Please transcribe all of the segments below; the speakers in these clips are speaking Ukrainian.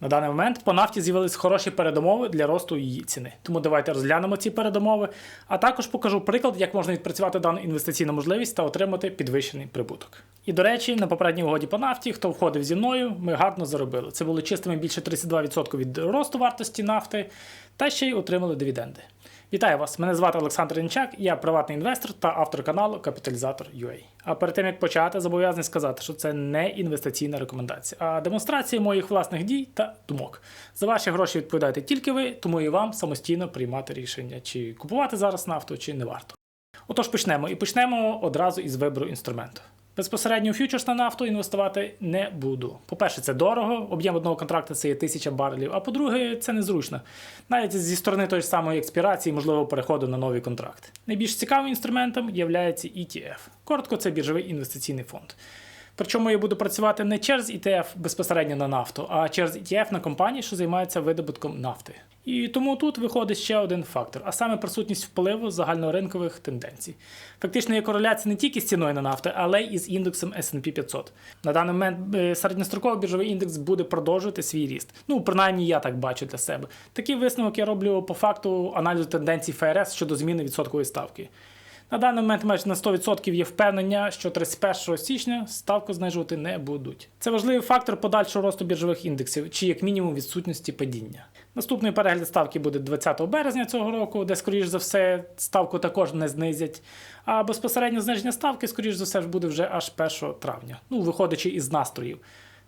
На даний момент по нафті з'явились хороші передумови для росту її ціни. Тому давайте розглянемо ці передумови, а також покажу приклад, як можна відпрацювати дану інвестиційну можливість та отримати підвищений прибуток. І до речі, на попередній угоді по нафті, хто входив зі мною, ми гарно заробили. Це було чистими більше 32% від росту вартості нафти, та ще й отримали дивіденди. Вітаю вас! Мене звати Олександр Інчак, я приватний інвестор та автор каналу Капіталізатор UA. А перед тим як почати, зобов'язаний сказати, що це не інвестиційна рекомендація, а демонстрація моїх власних дій та думок. За ваші гроші відповідаєте тільки ви, тому і вам самостійно приймати рішення, чи купувати зараз нафту, чи не варто. Отож, почнемо. І почнемо одразу із вибору інструменту. Безпосередньо у фьючерс на нафту інвестувати не буду. По-перше, це дорого, об'єм одного контракту це є тисяча барелів, а по-друге, це незручно. Навіть зі сторони тої ж самої експірації, можливо, переходу на новий контракт. Найбільш цікавим інструментом є ETF. Коротко, це біржовий інвестиційний фонд. Причому я буду працювати не через ETF безпосередньо на нафту, а через ETF на компанії, що займаються видобутком нафти. І тому тут виходить ще один фактор, а саме присутність впливу загальноринкових тенденцій. Фактично є кореляція не тільки з ціною на нафту, але й із індексом S&P 500. На даний момент е, середньостроковий біржовий індекс буде продовжувати свій ріст. Ну, принаймні, я так бачу для себе. Такий висновок я роблю по факту аналізу тенденцій ФРС щодо зміни відсоткової ставки. На даний момент майже на 100% є впевнення, що 31 січня ставку знижувати не будуть. Це важливий фактор подальшого росту біржових індексів, чи як мінімум відсутності падіння. Наступний перегляд ставки буде 20 березня цього року, де, скоріш за все, ставку також не знизять. А безпосередньо зниження ставки, скоріш за все, буде вже аж 1 травня, ну, виходячи із настроїв.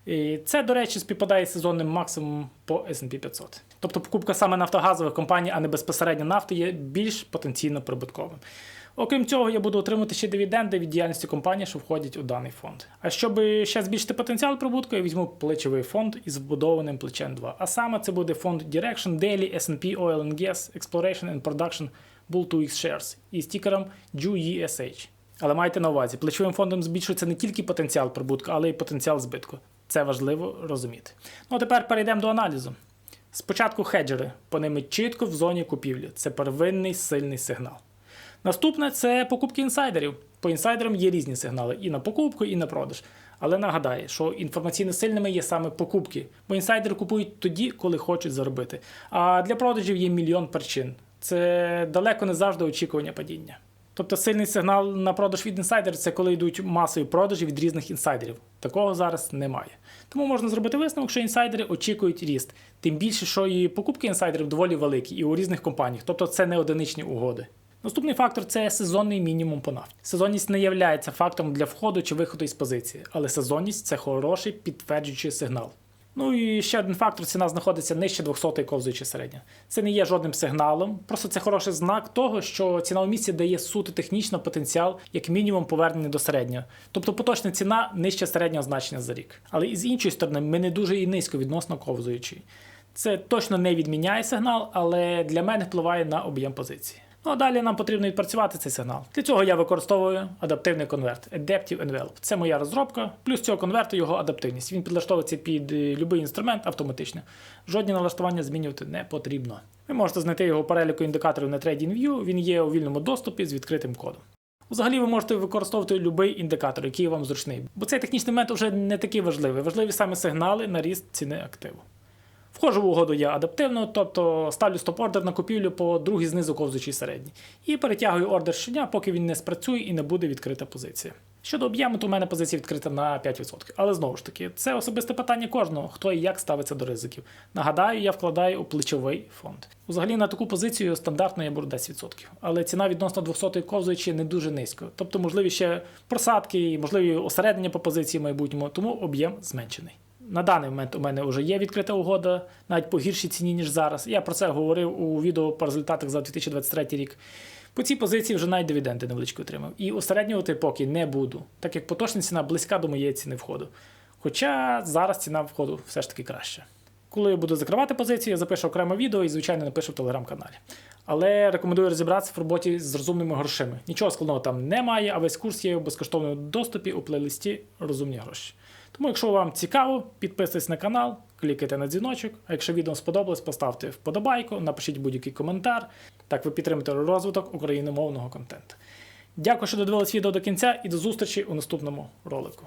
І це, до речі, співпадає з сезонним максимумом по S&P 500. Тобто покупка саме нафтогазових компаній, а не безпосередньо нафти, є більш потенційно прибутковим. Окрім цього, я буду отримати ще дивіденди від діяльності компаній, що входять у даний фонд. А щоб ще збільшити потенціал прибутку, я візьму плечовий фонд із вбудованим плечем 2. А саме це буде фонд Direction Daily S&P Oil and Gas Exploration and Production Bull 2X Shares із стікером GUESH. Але майте на увазі, плечовим фондом збільшується не тільки потенціал прибутку, але й потенціал збитку. Це важливо розуміти. Ну а тепер перейдемо до аналізу. Спочатку хеджери, по ними чітко в зоні купівлі. Це первинний сильний сигнал. Наступне це покупки інсайдерів. По інсайдерам є різні сигнали і на покупку, і на продаж. Але нагадаю, що інформаційно сильними є саме покупки, бо інсайдери купують тоді, коли хочуть заробити. А для продажів є мільйон причин. Це далеко не завжди очікування падіння. Тобто сильний сигнал на продаж від інсайдерів це коли йдуть масові продажі від різних інсайдерів. Такого зараз немає. Тому можна зробити висновок, що інсайдери очікують ріст. Тим більше, що і покупки інсайдерів доволі великі і у різних компаніях, тобто це не одиничні угоди. Наступний фактор це сезонний мінімум по нафті. Сезонність не є фактором для входу чи виходу із позиції, але сезонність це хороший підтверджуючий сигнал. Ну і ще один фактор: ціна знаходиться нижче 200 ковзуючи середня. Це не є жодним сигналом, просто це хороший знак того, що ціна у місці дає суто технічно потенціал, як мінімум повернення до середнього. Тобто поточна ціна нижче середнього значення за рік. Але і з іншої сторони, ми не дуже і низько відносно ковзуючий. Це точно не відміняє сигнал, але для мене впливає на об'єм позиції. Ну а далі нам потрібно відпрацювати цей сигнал. Для цього я використовую адаптивний конверт Adaptive Envelope. Це моя розробка, плюс цього конверту його адаптивність. Він підлаштовується під е, будь-який інструмент автоматично. Жодні налаштування змінювати не потрібно. Ви можете знайти його переліку індикаторів на TradingView, він є у вільному доступі з відкритим кодом. Взагалі ви можете використовувати будь-який індикатор, який вам зручний, бо цей технічний момент вже не такий важливий. Важливі саме сигнали на ріст ціни активу. Вхожу в угоду я адаптивно, тобто ставлю стоп-ордер на купівлю по другій знизу ковзучій середній. І перетягую ордер щодня, поки він не спрацює і не буде відкрита позиція. Щодо об'єму, то у мене позиція відкрита на 5%. Але знову ж таки, це особисте питання кожного, хто і як ставиться до ризиків. Нагадаю, я вкладаю у плечовий фонд. Взагалі на таку позицію стандартно я беру 10%. Але ціна відносно 200 ковзуючи не дуже низько. Тобто, можливі ще просадки, можливі осереднення по позиції в майбутньому, тому об'єм зменшений. На даний момент у мене вже є відкрита угода, навіть по гіршій ціні, ніж зараз. Я про це говорив у відео по результатах за 2023 рік. По цій позиції вже навіть дивіденди невеличкі отримав. І осереднювати поки не буду, так як поточна ціна близька до моєї ціни входу. Хоча зараз ціна входу все ж таки краща. Коли я буду закривати позицію, я запишу окреме відео і, звичайно, напишу в телеграм-каналі. Але рекомендую розібратися в роботі з розумними грошима. Нічого складного там немає, а весь курс є в безкоштовному доступі у плейлисті Розумні гроші. Тому, якщо вам цікаво, підписуйтесь на канал, клікайте на дзвіночок. А якщо відео сподобалось, поставте вподобайку, напишіть будь-який коментар. Так ви підтримуєте розвиток україномовного контенту. Дякую, що додивились відео до кінця і до зустрічі у наступному ролику.